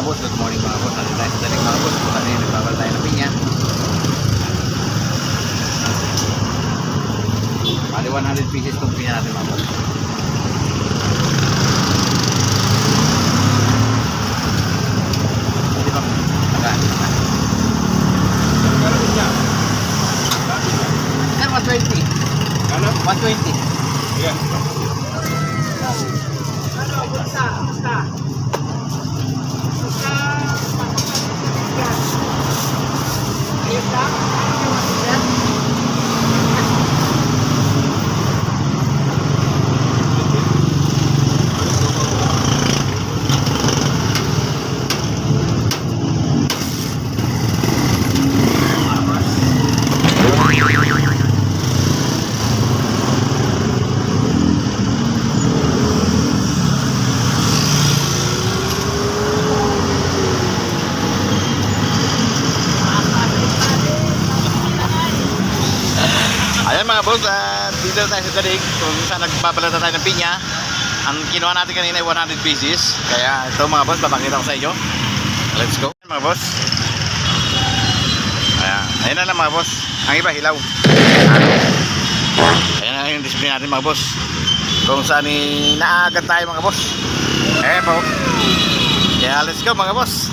mga boss, good morning mga boss. Nandito tayo sa dalig mga boss. Kung kanina nagbabal tayo ng pinya. Bali 100 pieces itong pinya natin mga boss. Sir, 120. Ano? 120. Yan. Ayan mga boss, at dito tayo sa dalig kung saan nagbabalata tayo ng pinya. Ang kinuha natin kanina ay 100 pieces. Kaya ito mga boss, papakita ko sa inyo. Let's go. Mga boss. Ayan, ayan na lang mga boss. Ang iba hilaw. Ayan na yung display natin mga boss. Kung saan i- naaagad tayo mga boss. Ayan po. Kaya let's go mga boss.